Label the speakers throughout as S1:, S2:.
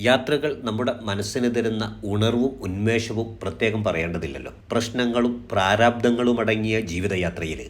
S1: യാത്രകൾ നമ്മുടെ മനസ്സിന് തരുന്ന ഉണർവും ഉന്മേഷവും പ്രത്യേകം പറയേണ്ടതില്ലല്ലോ. പ്രശ്നങ്ങളും പ്രാരാബ്ദങ്ങളും അടങ്ങിയ ജീവിതയാത്രയിൽ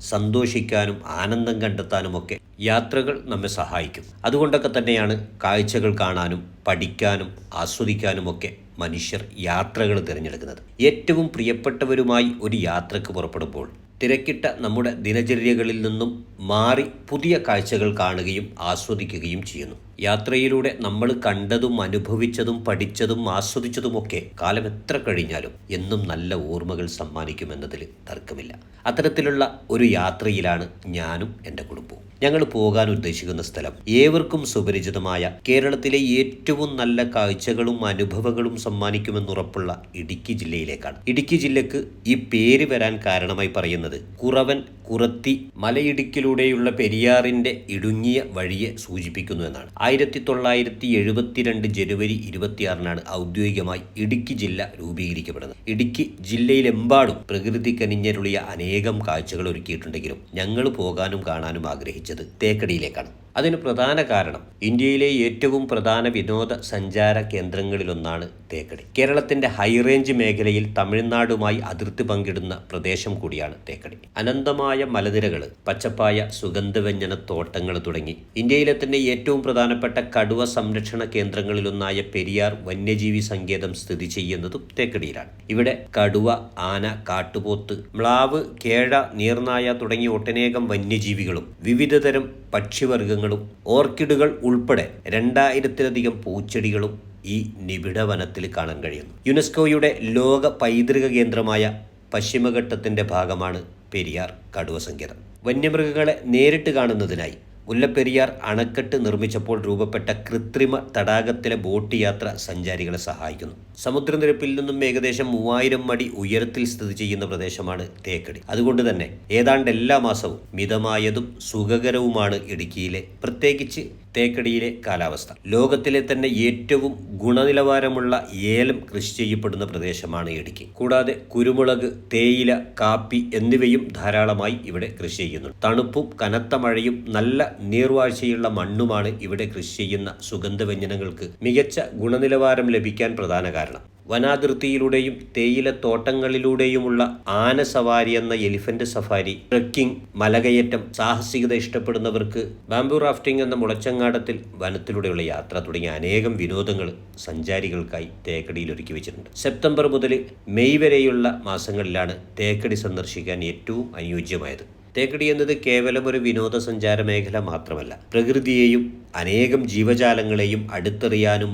S1: സന്തോഷിക്കാനും ആനന്ദം കണ്ടെത്താനുമൊക്കെ യാത്രകൾ നമ്മെ സഹായിക്കും. അതുകൊണ്ടൊക്കെ തന്നെയാണ് കാഴ്ചകൾ കാണാനും പഠിക്കാനും ആസ്വദിക്കാനുമൊക്കെ മനുഷ്യർ യാത്രകൾ തിരഞ്ഞെടുക്കുന്നത്. ഏറ്റവും പ്രിയപ്പെട്ടവരുമായി ഒരു യാത്രയ്ക്ക് പുറപ്പെടുമ്പോൾ തിരക്കിട്ട നമ്മുടെ ദിനചര്യകളിൽ നിന്നും മാറി പുതിയ കാഴ്ചകൾ കാണുകയും ആസ്വദിക്കുകയും ചെയ്യുന്നു. യാത്രയിലൂടെ നമ്മൾ കണ്ടതും അനുഭവിച്ചതും പഠിച്ചതും ആസ്വദിച്ചതുമൊക്കെ കാലം എത്ര കഴിഞ്ഞാലും എന്നും നല്ല ഓർമ്മകൾ സമ്മാനിക്കുമെന്നതിൽ തർക്കമില്ല. അത്തരത്തിലുള്ള ഒരു യാത്രയിലാണ് ഞാനും എന്റെ കുടുംബവും. ഞങ്ങൾ പോകാൻ ഉദ്ദേശിക്കുന്ന സ്ഥലം ഏവർക്കും സുപരിചിതമായ കേരളത്തിലെ ഏറ്റവും നല്ല കാഴ്ചകളും അനുഭവങ്ങളും സമ്മാനിക്കുമെന്നുറപ്പുള്ള ഇടുക്കി ജില്ലയിലേക്കാണ്. ഇടുക്കി ജില്ലയ്ക്ക് ഈ പേര് വരാൻ കാരണമായി പറയുന്നത്. കുറവൻ കുറത്തി മലയിടുക്കിലൂടെയുള്ള പെരിയാറിന്റെ ഇടുങ്ങിയ വഴിയെ സൂചിപ്പിക്കുന്നു എന്നാണ്. ആയിരത്തി തൊള്ളായിരത്തി എഴുപത്തിരണ്ട് ജനുവരി ഇരുപത്തിയാറിനാണ് ഔദ്യോഗികമായി ഇടുക്കി ജില്ല രൂപീകരിക്കപ്പെടുന്നത്. ഇടുക്കി ജില്ലയിലെമ്പാടും പ്രകൃതി കനിഞ്ഞരുളിയ അനേകം കാഴ്ചകൾ ഒരുക്കിയിട്ടുണ്ടെങ്കിലും ഞങ്ങൾ പോകാനും കാണാനും ആഗ്രഹിച്ചത് തേക്കടിയിലേക്കാണ്. അതിന് പ്രധാന കാരണം ഇന്ത്യയിലെ ഏറ്റവും പ്രധാന വിനോദ സഞ്ചാര കേന്ദ്രങ്ങളിലൊന്നാണ് തേക്കടി. കേരളത്തിന്റെ ഹൈറേഞ്ച് മേഖലയിൽ തമിഴ്നാടുമായി അതിർത്തി പങ്കിടുന്ന പ്രദേശം കൂടിയാണ് തേക്കടി. അനന്തമായ മലനിരകൾ പച്ചപ്പായ സുഗന്ധവ്യഞ്ജന തോട്ടങ്ങൾ തുടങ്ങി ഇന്ത്യയിലെ തന്നെ ഏറ്റവും പ്രധാനപ്പെട്ട കടുവ സംരക്ഷണ കേന്ദ്രങ്ങളിലൊന്നായ പെരിയാർ വന്യജീവി സങ്കേതം സ്ഥിതി ചെയ്യുന്നതും തേക്കടിയിലാണ്. ഇവിടെ കടുവ ആന കാട്ടുപോത്ത് മ്ലാവ് കേഴ നീർനായ തുടങ്ങിയ ഒട്ടനേകം വന്യജീവികളും വിവിധതരം പക്ഷിവർഗങ്ങളും ഓർക്കിഡുകൾ ഉൾപ്പെടെ രണ്ടായിരത്തിലധികം പൂച്ചെടികളും ഈ നിബിഡ വനത്തിൽ കാണാൻ കഴിയുന്നു. യുനെസ്കോയുടെ ലോക പൈതൃക കേന്ദ്രമായ പശ്ചിമഘട്ടത്തിന്റെ ഭാഗമാണ് പെരിയാർ കടുവ സങ്കേതം വന്യമൃഗങ്ങളെ നേരിട്ട് കാണുന്നതിനായി മുല്ലപ്പെരിയാർ അണക്കെട്ട് നിർമ്മിച്ചപ്പോൾ രൂപപ്പെട്ട കൃത്രിമ തടാകത്തിലെ ബോട്ട് യാത്ര സഞ്ചാരികളെ സഹായിക്കുന്നു. സമുദ്രനിരപ്പിൽ നിന്നും ഏകദേശം മൂവായിരം മടി ഉയരത്തിൽ സ്ഥിതി ചെയ്യുന്ന പ്രദേശമാണ് തേക്കടി. അതുകൊണ്ട് തന്നെ ഏതാണ്ട് എല്ലാ മാസവും മിതമായതും സുഖകരവുമാണ് ഇടുക്കിയിലെ. പ്രത്യേകിച്ച് തേക്കടിയിലെ കാലാവസ്ഥ. ലോകത്തിലെ തന്നെ ഏറ്റവും ഗുണനിലവാരമുള്ള ഏലം കൃഷി ചെയ്യപ്പെടുന്ന പ്രദേശമാണ് ഇടുക്കി. കൂടാതെ കുരുമുളക് തേയില കാപ്പി എന്നിവയും ധാരാളമായി ഇവിടെ കൃഷി ചെയ്യുന്നു തണുപ്പും കനത്ത മഴയും നല്ല നീർവാഴ്ചയുള്ള മണ്ണുമാണ് ഇവിടെ കൃഷി ചെയ്യുന്ന സുഗന്ധവ്യഞ്ജനങ്ങൾക്ക് മികച്ച ഗുണനിലവാരം ലഭിക്കാൻ പ്രധാന കാരണം. വനാതിർത്തിയിലൂടെയും തേയില തോട്ടങ്ങളിലൂടെയുമുള്ള ആന സവാരി എന്ന എലിഫന്റ് സഫാരി ട്രക്കിംഗ് മലകയറ്റം സാഹസികത ഇഷ്ടപ്പെടുന്നവർക്ക് ബാംബു റാഫ്റ്റിംഗ് എന്ന മുളച്ചങ്ങാടത്തിൽ വനത്തിലൂടെയുള്ള യാത്ര തുടങ്ങിയ അനേകം വിനോദങ്ങൾ സഞ്ചാരികൾക്കായി തേക്കടിയിൽ ഒരുക്കി വെച്ചിട്ടുണ്ട്. സെപ്റ്റംബർ മുതൽ മെയ് വരെയുള്ള മാസങ്ങളിലാണ് തേക്കടി സന്ദർശിക്കാൻ ഏറ്റവും അനുയോജ്യമായത്. തേക്കടി എന്നത് കേവലം ഒരു വിനോദസഞ്ചാര മേഖല മാത്രമല്ല പ്രകൃതിയെയും അനേകം ജീവജാലങ്ങളെയും അടുത്തറിയാനും